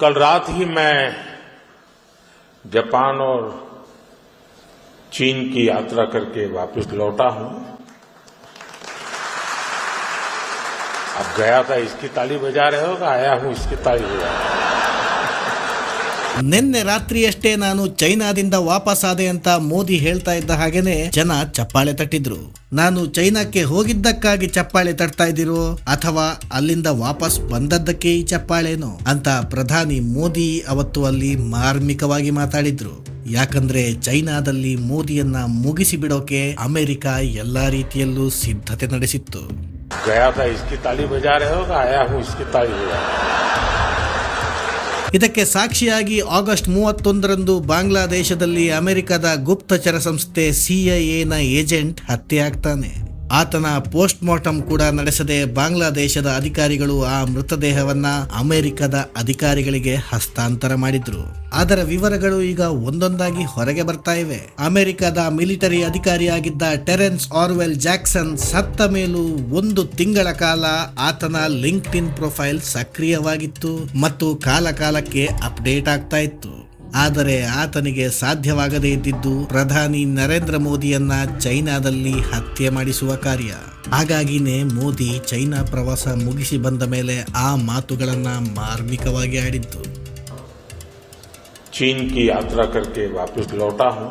कल रात ही मैं जापान और चीन की यात्रा करके वापस लौटा हूँ। अब गया था इसकी ताली बजा रहे होगा आया हूँ इसकी ताली बजा रहे हो? ನಿನ್ನೆ ರಾತ್ರಿಯಷ್ಟೇ ನಾನು ಚೈನಾದಿಂದ ವಾಪಸ್ಸಾದೆ ಅಂತ ಮೋದಿ ಹೇಳ್ತಾ ಇದ್ದ ಹಾಗೇನೆ ಜನ ಚಪ್ಪಾಳೆ ತಟ್ಟಿದ್ರು. ನಾನು ಚೈನಾಕ್ಕೆ ಹೋಗಿದ್ದಕ್ಕಾಗಿ ಚಪ್ಪಾಳೆ ತಟ್ತಾ ಇದ್ದೀರೋ ಅಥವಾ ಅಲ್ಲಿಂದ ವಾಪಸ್ ಬಂದದ್ದಕ್ಕೆ ಈ ಚಪ್ಪಾಳೆನೋ ಅಂತ ಪ್ರಧಾನಿ ಮೋದಿ ಅವತ್ತು ಅಲ್ಲಿ ಮಾರ್ಮಿಕವಾಗಿ ಮಾತಾಡಿದ್ರು. ಯಾಕಂದ್ರೆ ಚೈನಾದಲ್ಲಿ ಮೋದಿಯನ್ನ ಮುಗಿಸಿ ಬಿಡೋಕೆ ಅಮೆರಿಕ ಎಲ್ಲಾ ರೀತಿಯಲ್ಲೂ ಸಿದ್ಧತೆ ನಡೆಸಿತ್ತು. ಇದಕ್ಕೆ ಸಾಕ್ಷಿಯಾಗಿ ಆಗಸ್ಟ್ ಮೂವತ್ತೊಂದರಂದು ಬಾಂಗ್ಲಾದೇಶದಲ್ಲಿ ಅಮೆರಿಕದ ಗುಪ್ತಚರ ಸಂಸ್ಥೆ ಸಿಐಎನ ಏಜೆಂಟ್ ಹತ್ಯೆಯಾಗ್ತಾನೆ ಆತನ ಪೋಸ್ಟ್ ಮಾರ್ಟಮ್ ಕೂಡ ನಡೆಸದೆ ಬಾಂಗ್ಲಾದೇಶದ ಅಧಿಕಾರಿಗಳು ಆ ಮೃತದೇಹವನ್ನ ಅಮೆರಿಕದ ಅಧಿಕಾರಿಗಳಿಗೆ ಹಸ್ತಾಂತರ ಮಾಡಿದ್ರು. ಅದರ ವಿವರಗಳು ಈಗ ಒಂದೊಂದಾಗಿ ಹೊರಗೆ ಬರ್ತಾ ಇವೆ. ಅಮೆರಿಕದ ಮಿಲಿಟರಿ ಅಧಿಕಾರಿಯಾಗಿದ್ದ ಟೆರೆನ್ಸ್ ಆರ್ವೆಲ್ ಜಾಕ್ಸನ್ ಸತ್ತ ಮೇಲೂ ಒಂದು ತಿಂಗಳ ಕಾಲ ಆತನ ಲಿಂಕ್ಡ್ ಇನ್ ಪ್ರೊಫೈಲ್ ಸಕ್ರಿಯವಾಗಿತ್ತು ಮತ್ತು ಕಾಲ ಕಾಲಕ್ಕೆ ಅಪ್ಡೇಟ್ ಆಗ್ತಾ ಇತ್ತು. ಆದರೆ ಆತನಿಗೆ ಸಾಧ್ಯವಾಗದೇ ಇದ್ದಿದ್ದು ಪ್ರಧಾನಿ ನರೇಂದ್ರ ಮೋದಿಯನ್ನ ಚೈನಾದಲ್ಲಿ ಹತ್ಯೆ ಮಾಡಿಸುವ ಕಾರ್ಯ ಹಾಗಾಗಿನೇ ಮೋದಿ ಚೈನಾ ಪ್ರವಾಸ ಮುಗಿಸಿ ಬಂದ ಮೇಲೆ ಆ ಮಾತುಗಳನ್ನ ಮಾರ್ಮಿಕವಾಗಿ ಆಡಿದ್ದು चीन की यात्रा करके वापस लौटा हूं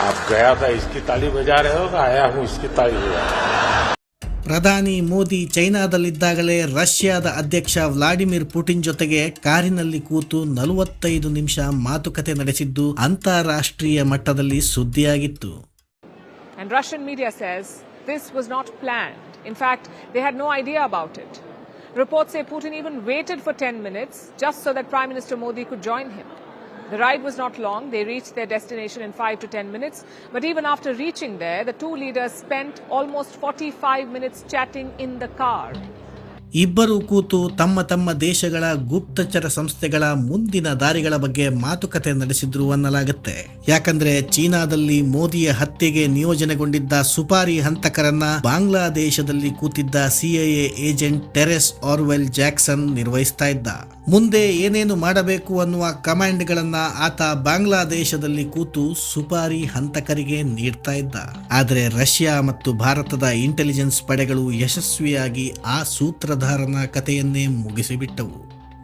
आप गया था इसकी ताली बजा रहे हो कि आया हूं इसकी ताली बजा रहे हो ಪ್ರಧಾನಿ ಮೋದಿ ಚೈನಾದಲ್ಲಿದ್ದಾಗಲೇ ರಷ್ಯಾದ ಅಧ್ಯಕ್ಷ ವ್ಲಾಡಿಮಿರ್ ಪುಟಿನ್ ಜೊತೆಗೆ ಕಾರಿನಲ್ಲಿ ಕೂತು ನಲವತ್ತೈದು ನಿಮಿಷ ಮಾತುಕತೆ ನಡೆಸಿದ್ದು ಅಂತಾರಾಷ್ಟ್ರೀಯ ಮಟ್ಟದಲ್ಲಿ ಸುದ್ದಿಯಾಗಿತ್ತು And Russian media says this was not planned. In fact, they had no idea about it. Reports say Putin even waited for 10 minutes just so that Prime Minister Modi could join him. The ride was not long. They reached their destination in 5 to 10 minutes. But even after reaching there, the two leaders spent almost 45 minutes chatting in the car. ಇಬ್ಬರು ಕೂತು ತಮ್ಮ ತಮ್ಮ ದೇಶಗಳ ಗುಪ್ತಚರ ಸಂಸ್ಥೆಗಳ ಮುಂದಿನ ದಾರಿಗಳ ಬಗ್ಗೆ ಮಾತುಕತೆ ನಡೆಸಿದ್ರು ಅನ್ನಲಾಗುತ್ತೆ. ಯಾಕಂದ್ರೆ ಚೀನಾದಲ್ಲಿ ಮೋದಿಯ ಹತ್ಯೆಗೆ ನಿಯೋಜನೆಗೊಂಡಿದ್ದ ಸುಪಾರಿ ಹಂತಕರನ್ನ ಬಾಂಗ್ಲಾದೇಶದಲ್ಲಿ ಕೂತಿದ್ದ CIA agent Terence Orville Jackson ನಿರ್ವಹಿಸ್ತಾ ಇದ್ದ. ಮುಂದೆ ಏನೇನು ಮಾಡಬೇಕು ಅನ್ನುವ ಕಮಾಂಡ್ಗಳನ್ನ ಆತ ಬಾಂಗ್ಲಾದೇಶದಲ್ಲಿ ಕೂತು ಸುಪಾರಿ ಹಂತಕರಿಗೆ ನೀಡ್ತಾ ಇದ್ದ. ಆದರೆ ರಷ್ಯಾ ಮತ್ತು ಭಾರತದ ಇಂಟೆಲಿಜೆನ್ಸ್ ಪಡೆಗಳು ಯಶಸ್ವಿಯಾಗಿ ಆ ಸೂತ್ರಧಾರನ ಕಥೆಯನ್ನೇ ಮುಗಿಸಿಬಿಟ್ಟವು.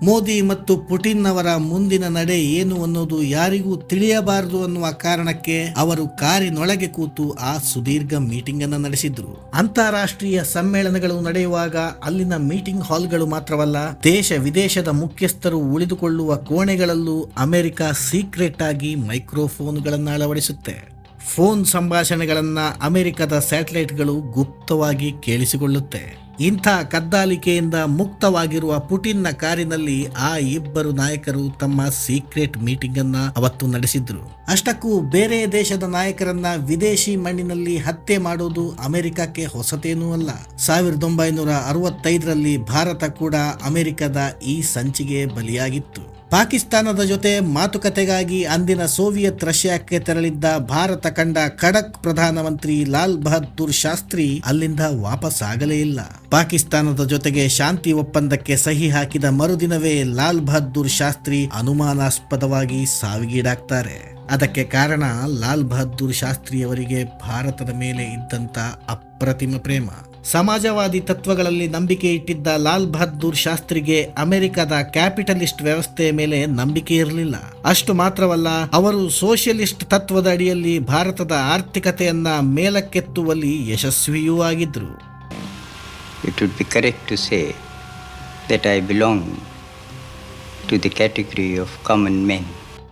ಮೋದಿ ಮತ್ತು ಪುಟಿನ್ ಅವರ ಮುಂದಿನ ನಡೆ ಏನು ಅನ್ನೋದು ಯಾರಿಗೂ ತಿಳಿಯಬಾರದು ಅನ್ನುವ ಕಾರಣಕ್ಕೆ ಅವರು ಕಾರಿನೊಳಗೆ ಕೂತು ಆ ಸುದೀರ್ಘ ಮೀಟಿಂಗ್ ಅನ್ನು ನಡೆಸಿದ್ರು. ಅಂತಾರಾಷ್ಟ್ರೀಯ ಸಮ್ಮೇಳನಗಳು ನಡೆಯುವಾಗ ಅಲ್ಲಿನ ಮೀಟಿಂಗ್ ಹಾಲ್ಗಳು ಮಾತ್ರವಲ್ಲ, ದೇಶ ವಿದೇಶದ ಮುಖ್ಯಸ್ಥರು ಉಳಿದುಕೊಳ್ಳುವ ಕೋಣೆಗಳಲ್ಲೂ ಅಮೆರಿಕ ಸೀಕ್ರೆಟ್ ಆಗಿ ಮೈಕ್ರೋಫೋನ್ಗಳನ್ನು ಅಳವಡಿಸುತ್ತೆ. ಫೋನ್ ಸಂಭಾಷಣೆಗಳನ್ನು ಅಮೆರಿಕದ ಸ್ಯಾಟಲೈಟ್ಗಳು ಗುಪ್ತವಾಗಿ ಕೇಳಿಸಿಕೊಳ್ಳುತ್ತೆ. ಇಂಥ ಕದ್ದಾಲಿಕೆಯಿಂದ ಮುಕ್ತವಾಗಿರುವ ಪುಟಿನ್ನ ಕಾರಿನಲ್ಲಿ ಆ ಇಬ್ಬರು ನಾಯಕರು ತಮ್ಮ ಸೀಕ್ರೆಟ್ ಮೀಟಿಂಗ್ ಅನ್ನ ಅವತ್ತು ನಡೆಸಿದ್ರು. ಅಷ್ಟಕ್ಕೂ ಬೇರೆ ದೇಶದ ನಾಯಕರನ್ನ ವಿದೇಶಿ ಮಣ್ಣಿನಲ್ಲಿ ಹತ್ಯೆ ಮಾಡೋದು ಅಮೆರಿಕಕ್ಕೆ ಹೊಸತೇನೂ ಅಲ್ಲ. ಸಾವಿರದ ಒಂಬೈನೂರ ಅರವತ್ತೈದರಲ್ಲಿ ಭಾರತ ಕೂಡ ಅಮೆರಿಕದ ಈ ಸಂಚಿಗೆ ಬಲಿಯಾಗಿತ್ತು. ಪಾಕಿಸ್ತಾನದ ಜೊತೆ ಮಾತುಕತೆಗಾಗಿ ಅಂದಿನ ಸೋವಿಯತ್ ರಷ್ಯಾಕ್ಕೆ ತೆರಳಿದ್ದ ಭಾರತ ಕಂಡ ಖಡಕ್ ಪ್ರಧಾನಮಂತ್ರಿ ಲಾಲ್ ಬಹದ್ದೂರ್ ಶಾಸ್ತ್ರಿ ಅಲ್ಲಿಂದ ವಾಪಸ್ ಆಗಲೇ ಇಲ್ಲ. ಪಾಕಿಸ್ತಾನದ ಜೊತೆಗೆ ಶಾಂತಿ ಒಪ್ಪಂದಕ್ಕೆ ಸಹಿ ಹಾಕಿದ ಮರುದಿನವೇ ಲಾಲ್ ಬಹದ್ದೂರ್ ಶಾಸ್ತ್ರಿ ಅನುಮಾನಾಸ್ಪದವಾಗಿ ಸಾವಿಗೀಡಾಗ್ತಾರೆ. ಅದಕ್ಕೆ ಕಾರಣ ಲಾಲ್ ಬಹದ್ದೂರ್ ಶಾಸ್ತ್ರಿಯವರಿಗೆ ಭಾರತದ ಮೇಲೆ ಇದ್ದಂತ ಅಪ್ರತಿಮ ಪ್ರೇಮ. ಸಮಾಜವಾದಿ ತತ್ವಗಳಲ್ಲಿ ನಂಬಿಕೆ ಇಟ್ಟಿದ್ದ ಲಾಲ್ ಬಹದ್ದೂರ್ ಶಾಸ್ತ್ರಿಗೆ ಅಮೆರಿಕದ ಕ್ಯಾಪಿಟಲಿಸ್ಟ್ ವ್ಯವಸ್ಥೆಯ ಮೇಲೆ ನಂಬಿಕೆ ಇರಲಿಲ್ಲ ಅಷ್ಟು ಮಾತ್ರವಲ್ಲ, ಅವರು ಸೋಷಿಯಲಿಸ್ಟ್ ತತ್ವದ ಅಡಿಯಲ್ಲಿ ಭಾರತದ ಆರ್ಥಿಕತೆಯನ್ನ ಮೇಲಕ್ಕೆತ್ತುವಲ್ಲಿ ಯಶಸ್ವಿಯೂ ಆಗಿದ್ರು it would be correct to say that I belong to the category of common men.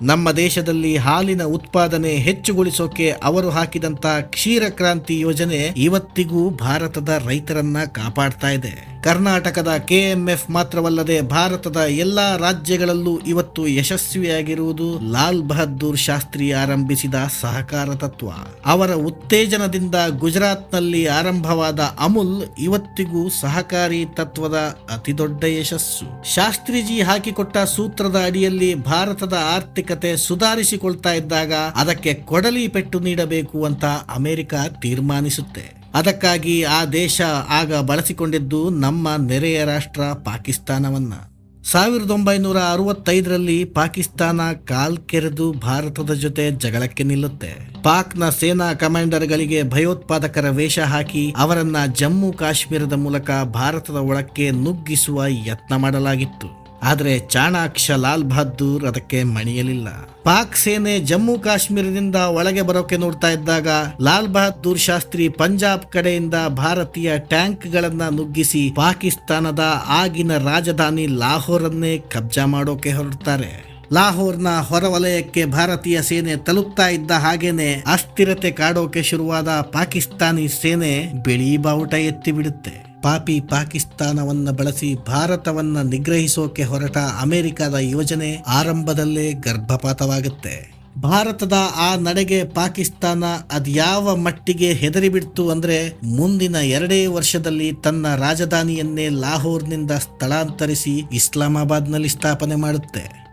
ನಮ್ಮ ದೇಶದಲ್ಲಿ ಹಾಲಿನ ಉತ್ಪಾದನೆ ಹೆಚ್ಚುಗೊಳಿಸೋಕೆ ಅವರು ಹಾಕಿದಂತ ಕ್ಷೀರ ಕ್ರಾಂತಿ ಯೋಜನೆ ಇವತ್ತಿಗೂ ಭಾರತದ ರೈತರನ್ನ ಕಾಪಾಡ್ತಾ ಇದೆ. ಕರ್ನಾಟಕದ ಕೆಎಂಎಫ್ ಮಾತ್ರವಲ್ಲದೆ ಭಾರತದ ಎಲ್ಲ ರಾಜ್ಯಗಳಲ್ಲೂ ಇವತ್ತು ಯಶಸ್ವಿಯಾಗಿರುವುದು ಲಾಲ್ ಬಹದ್ದೂರ್ ಶಾಸ್ತ್ರಿ ಆರಂಭಿಸಿದ ಸಹಕಾರ ತತ್ವ. ಅವರ ಉತ್ತೇಜನದಿಂದ ಗುಜರಾತ್ನಲ್ಲಿ ಆರಂಭವಾದ ಅಮುಲ್ ಇವತ್ತಿಗೂ ಸಹಕಾರಿ ತತ್ವದ ಅತಿದೊಡ್ಡ ಯಶಸ್ಸು. ಶಾಸ್ತ್ರಿಜಿ ಹಾಕಿಕೊಟ್ಟ ಸೂತ್ರದ ಅಡಿಯಲ್ಲಿ ಭಾರತದ ಆರ್ಥಿಕತೆ ಸುಧಾರಿಸಿಕೊಳ್ತಾ ಇದ್ದಾಗ ಅದಕ್ಕೆ ಕೊಡಲಿ ಪೆಟ್ಟು ನೀಡಬೇಕು ಅಂತ ಅಮೆರಿಕ ತೀರ್ಮಾನಿಸುತ್ತೆ. ಅದಕ್ಕಾಗಿ ಆ ದೇಶ ಆಗ ಬಳಸಿಕೊಂಡಿದ್ದು ನಮ್ಮ ನೆರೆಯ ರಾಷ್ಟ್ರ ಪಾಕಿಸ್ತಾನವನ್ನ. ಸಾವಿರದ ಒಂಬೈನೂರ ಅರವತ್ತೈದರಲ್ಲಿ ಪಾಕಿಸ್ತಾನ ಕಾಲ್ ಕೆರೆದು ಭಾರತದ ಜೊತೆ ಜಗಳಕ್ಕೆ ನಿಲ್ಲುತ್ತೆ. ಪಾಕ್ನ ಸೇನಾ ಕಮಾಂಡರ್ಗಳಿಗೆ ಭಯೋತ್ಪಾದಕರ ವೇಷ ಹಾಕಿ ಅವರನ್ನ ಜಮ್ಮು ಕಾಶ್ಮೀರದ ಮೂಲಕ ಭಾರತದ ಒಳಕ್ಕೆ ನುಗ್ಗಿಸುವ ಯತ್ನ ಮಾಡಲಾಗಿತ್ತು. ಆದರೆ ಚಾಣಾಕ್ಷ ಲಾಲ್ ಬಹದ್ದೂರ್ ಅದಕ್ಕೆ ಮಣಿಯಲಿಲ್ಲ. ಪಾಕ್ ಸೇನೆ ಜಮ್ಮು ಕಾಶ್ಮೀರದಿಂದ ಒಳಗೆ ಬರೋಕೆ ನೋಡ್ತಾ ಇದ್ದಾಗ ಲಾಲ್ ಬಹದ್ದೂರ್ ಶಾಸ್ತ್ರಿ ಪಂಜಾಬ್ ಕಡೆಯಿಂದ ಭಾರತೀಯ ಟ್ಯಾಂಕ್ಗಳನ್ನ ನುಗ್ಗಿಸಿ ಪಾಕಿಸ್ತಾನದ ಆಗಿನ ರಾಜಧಾನಿ ಲಾಹೋರನ್ನೇ ಕಬ್ಜಾ ಮಾಡೋಕೆ ಹೊರಡ್ತಾರೆ. ಲಾಹೋರ್ನ ಹೊರವಲಯಕ್ಕೆ ಭಾರತೀಯ ಸೇನೆ ತಲುಪ್ತಾ ಇದ್ದ ಹಾಗೇನೆ ಅಸ್ಥಿರತೆ ಕಾಡೋಕೆ ಶುರುವಾದ ಪಾಕಿಸ್ತಾನಿ ಸೇನೆ ಬಿಳಿ ಬಾವುಟ ಎತ್ತಿ ಬಿಡುತ್ತೆ ಪಾಪಿ ಪಾಕಿಸ್ತಾನವನ್ನ ಬಳಸಿ ಭಾರತವನ್ನ ನಿಗ್ರಹಿಸೋಕೆ ಹೊರಟ ಅಮೆರಿಕದ ಯೋಜನೆ ಆರಂಭದಲ್ಲೇ ಗರ್ಭಪಾತವಾಗುತ್ತೆ. ಭಾರತದ ಆ ನಡೆಗೆ ಪಾಕಿಸ್ತಾನ ಅದ್ಯಾವ ಮಟ್ಟಿಗೆ ಹೆದರಿಬಿಡ್ತು ಅಂದ್ರೆ ಮುಂದಿನ ಎರಡೇ ವರ್ಷದಲ್ಲಿ ತನ್ನ ರಾಜಧಾನಿಯನ್ನೇ ಲಾಹೋರ್ನಿಂದ ಸ್ಥಳಾಂತರಿಸಿ ಇಸ್ಲಾಮಾಬಾದ್ನಲ್ಲಿ ಸ್ಥಾಪನೆ ಮಾಡುತ್ತೆ.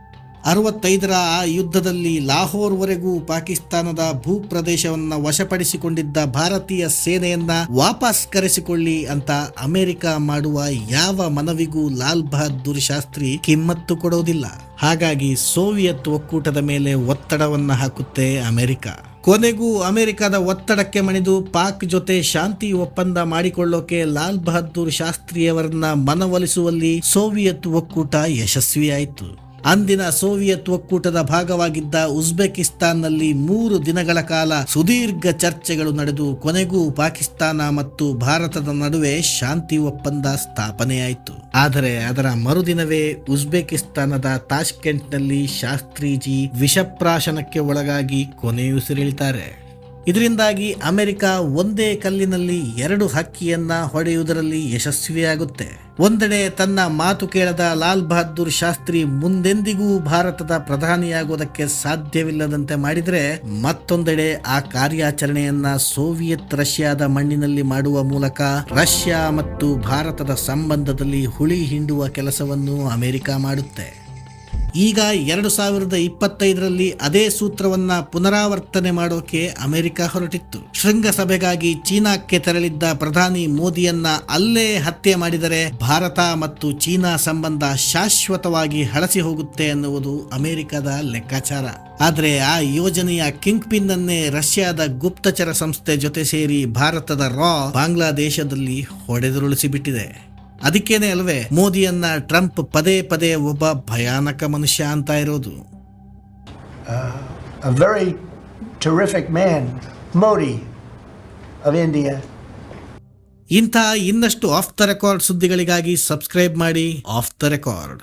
ಅರವತ್ತೈದರ ಆ ಯುದ್ಧದಲ್ಲಿ ಲಾಹೋರ್ವರೆಗೂ ಪಾಕಿಸ್ತಾನದ ಭೂಪ್ರದೇಶವನ್ನ ವಶಪಡಿಸಿಕೊಂಡಿದ್ದ ಭಾರತೀಯ ಸೇನೆಯನ್ನ ವಾಪಸ್ ಕರೆಸಿಕೊಳ್ಳಿ ಅಂತ ಅಮೆರಿಕ ಮಾಡುವ ಯಾವ ಮನವಿಗೂ ಲಾಲ್ ಬಹದ್ದೂರ್ ಶಾಸ್ತ್ರಿ ಕಿಮ್ಮತ್ತು ಕೊಡೋದಿಲ್ಲ. ಹಾಗಾಗಿ ಸೋವಿಯತ್ ಒಕ್ಕೂಟದ ಮೇಲೆ ಒತ್ತಡವನ್ನ ಹಾಕುತ್ತೆ ಅಮೆರಿಕ. ಕೊನೆಗೂ ಅಮೆರಿಕದ ಒತ್ತಡಕ್ಕೆ ಮಣಿದು ಪಾಕ್ ಜೊತೆ ಶಾಂತಿ ಒಪ್ಪಂದ ಮಾಡಿಕೊಳ್ಳೋಕೆ ಲಾಲ್ ಬಹದ್ದೂರ್ ಶಾಸ್ತ್ರಿಯವರನ್ನ ಮನವೊಲಿಸುವಲ್ಲಿ ಸೋವಿಯತ್ ಒಕ್ಕೂಟ ಯಶಸ್ವಿಯಾಯಿತು. ಅಂದಿನ ಸೋವಿಯತ್ ಒಕ್ಕೂಟದ ಭಾಗವಾಗಿದ್ದ ಉಜ್ಬೆಕಿಸ್ತಾನ್ನಲ್ಲಿ ಮೂರು ದಿನಗಳ ಕಾಲ ಸುದೀರ್ಘ ಚರ್ಚೆಗಳು ನಡೆದು ಕೊನೆಗೂ ಪಾಕಿಸ್ತಾನ ಮತ್ತು ಭಾರತದ ನಡುವೆ ಶಾಂತಿ ಒಪ್ಪಂದ ಸ್ಥಾಪನೆಯಾಯಿತು. ಆದರೆ ಅದರ ಮರುದಿನವೇ ಉಜ್ಬೆಕಿಸ್ತಾನದ ತಾಷ್ಕೆಂಟ್ನಲ್ಲಿ ಶಾಸ್ತ್ರೀಜಿ ವಿಷಪ್ರಾಶನಕ್ಕೆ ಒಳಗಾಗಿ ಕೊನೆಯುಸಿರೆಳಿತಾರೆ. ಇದರಿಂದಾಗಿ ಅಮೆರಿಕ ಒಂದೇ ಕಲ್ಲಿನಲ್ಲಿ ಎರಡು ಹಕ್ಕಿಯನ್ನ ಹೊಡೆಯುವುದರಲ್ಲಿ ಯಶಸ್ವಿಯಾಗುತ್ತೆ. ಒಂದೆಡೆ ತನ್ನ ಮಾತು ಕೇಳದ ಲಾಲ್ ಬಹದ್ದೂರ್ ಶಾಸ್ತ್ರಿ ಮುಂದೆಂದಿಗೂ ಭಾರತದ ಪ್ರಧಾನಿಯಾಗುವುದಕ್ಕೆ ಸಾಧ್ಯವಿಲ್ಲದಂತೆ ಮಾಡಿದರೆ ಮತ್ತೊಂದೆಡೆ ಆ ಕಾರ್ಯಾಚರಣೆಯನ್ನ ಸೋವಿಯತ್ ರಷ್ಯಾದ ಮಣ್ಣಿನಲ್ಲಿ ಮಾಡುವ ಮೂಲಕ ರಷ್ಯಾ ಮತ್ತು ಭಾರತದ ಸಂಬಂಧದಲ್ಲಿ ಹುಳಿ ಹಿಂಡುವ ಕೆಲಸವನ್ನು ಅಮೆರಿಕ ಮಾಡುತ್ತೆ. ಈಗ ಎರಡು ಸಾವಿರದ ಇಪ್ಪತ್ತೈದರಲ್ಲಿ ಅದೇ ಸೂತ್ರವನ್ನ ಪುನರಾವರ್ತನೆ ಮಾಡೋಕೆ ಅಮೆರಿಕ ಹೊರಟಿತ್ತು. ಶೃಂಗಸಭೆಗಾಗಿ ಚೀನಾಕ್ಕೆ ತೆರಳಿದ್ದ ಪ್ರಧಾನಿ ಮೋದಿಯನ್ನ ಅಲ್ಲೇ ಹತ್ಯೆ ಮಾಡಿದರೆ ಭಾರತ ಮತ್ತು ಚೀನಾ ಸಂಬಂಧ ಶಾಶ್ವತವಾಗಿ ಹಳಸಿ ಹೋಗುತ್ತೆ ಎನ್ನುವುದು ಅಮೆರಿಕದ ಲೆಕ್ಕಾಚಾರ. ಆದರೆ ಆ ಯೋಜನೆಯ ಕಿಂಗ್ ಪಿನ್ ಅನ್ನೇ ರಷ್ಯಾದ ಗುಪ್ತಚರ ಸಂಸ್ಥೆ ಜೊತೆ ಸೇರಿ ಭಾರತದ ರಾ ಬಾಂಗ್ಲಾದೇಶದಲ್ಲಿ ಹೊಡೆದುರುಳಿಸಿ ಬಿಟ್ಟಿದೆ ಅದಕ್ಕೇನೆ ಅಲ್ವೇ ಮೋದಿಯನ್ನ ಟ್ರಂಪ್ ಪದೇ ಪದೇ ಒಬ್ಬ ಭಯಾನಕ ಮನುಷ್ಯ ಅಂತ ಇರೋದು a very terrific man, Modi of India. ಇಂಥ ಇನ್ನಷ್ಟು ಆಫ್ ದ ರೆಕಾರ್ಡ್ ಸುದ್ದಿಗಳಿಗಾಗಿ ಸಬ್ಸ್ಕ್ರೈಬ್ ಮಾಡಿ ಆಫ್ ದ ರೆಕಾರ್ಡ್